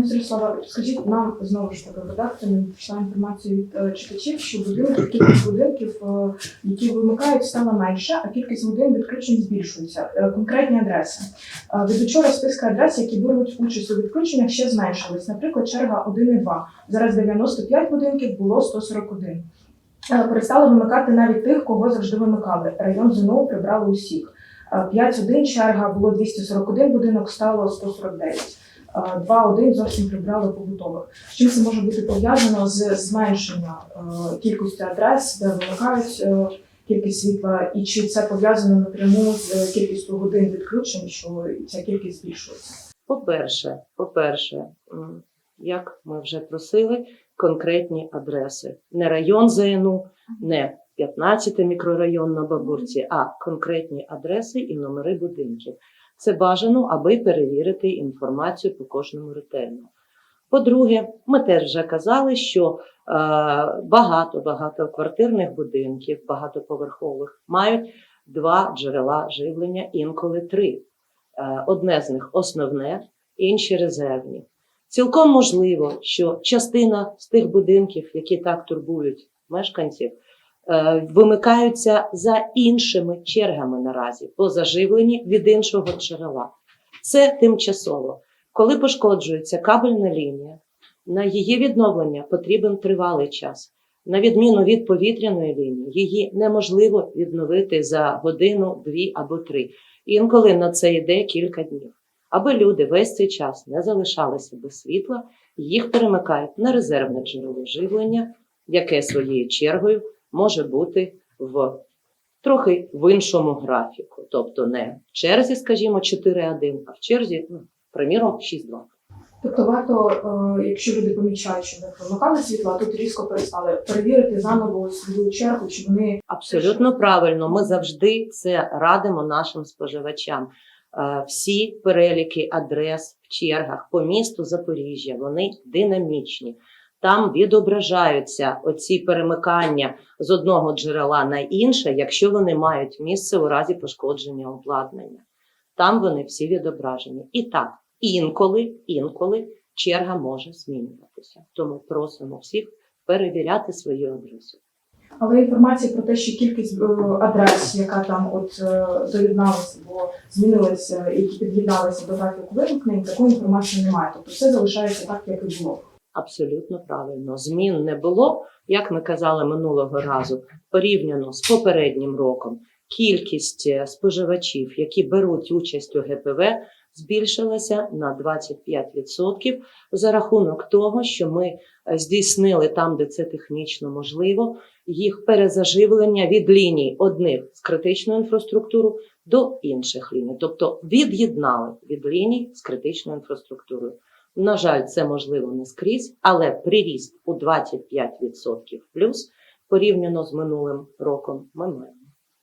Пані Зрислава, скажіть нам знову ж таки редактор не пішла інформація від е, читачів, що будинків, кількість будинків, е, які вимикають, стала менше, а кількість годин відключень збільшується. Е, Конкретні адреси. Від учора списки адрес, які беруть участь у відключеннях, ще зменшились. Наприклад, черга 1 і 2. Зараз 95 будинків, було 141. Е, Перестали вимикати навіть тих, кого завжди вимикали. Район ЗНО прибрали усіх. Е, 5-1 черга було 241 будинок, стало 149. Е, 2-1 зовсім прибрали побутових. Чим це може бути пов'язано з зменшенням е, кількості адрес, де вимикають е, кількість світла, і чи це пов'язано напряму з е, кількістю годин відключень, що ця кількість збільшується? По-перше, по-перше, як ми вже просили, конкретні адреси. Не район ЗНУ, не 15 мікрорайон на Бабурці, а конкретні адреси і номери будинків. Це бажано, аби перевірити інформацію по кожному ретельно. По-друге, ми теж вже казали, що е, багато багатоквартирних будинків, багатоповерхових мають два джерела живлення, інколи три. Е, Одне з них основне, інші резервні. Цілком можливо, що частина з тих будинків, які так турбують мешканців, вимикаються за іншими чергами наразі, по заживленні від іншого джерела. Це тимчасово. Коли пошкоджується кабельна лінія, на її відновлення потрібен тривалий час. На відміну від повітряної лінії, її неможливо відновити за годину, дві або три. Інколи на це йде кілька днів. Аби люди весь цей час не залишалися без світла, їх перемикають на резервне джерело живлення, яке своєю чергою може бути в трохи в іншому графіку. Тобто не в черзі, скажімо, 4-1, а в черзі, ну, приміром, 6-2. Тобто варто, е, якщо люди помічають, що в них вимикали світло, а тут різко перестали перевірити заново свою чергу, чи вони Абсолютно правильно. Ми завжди це радимо нашим споживачам. Е, Всі переліки адрес в чергах по місту Запоріжжя вони динамічні. Там відображаються оці перемикання з одного джерела на інше, якщо вони мають місце у разі пошкодження обладнання. Там вони всі відображені. І так, інколи, інколи черга може змінюватися. Тому просимо всіх перевіряти свою адресу. Але інформація про те, що кількість е, адрес, яка там от е, доєдналася, бо змінилася і під'єдналися до графіку вимкнень, такої інформації немає. Тобто все залишається так, як і було. Абсолютно правильно. Змін не було, як ми казали минулого разу, порівняно з попереднім роком. Кількість е, споживачів, які беруть участь у ГПВ, збільшилася на 25% за рахунок того, що ми е, здійснили там, де це технічно можливо, їх перезаживлення від ліній одних з критичною інфраструктурою до інших ліній, тобто від'єднали від ліній з критичною інфраструктурою. На жаль, це можливо не скрізь, але приріст у 25% плюс порівняно з минулим роком ми маємо.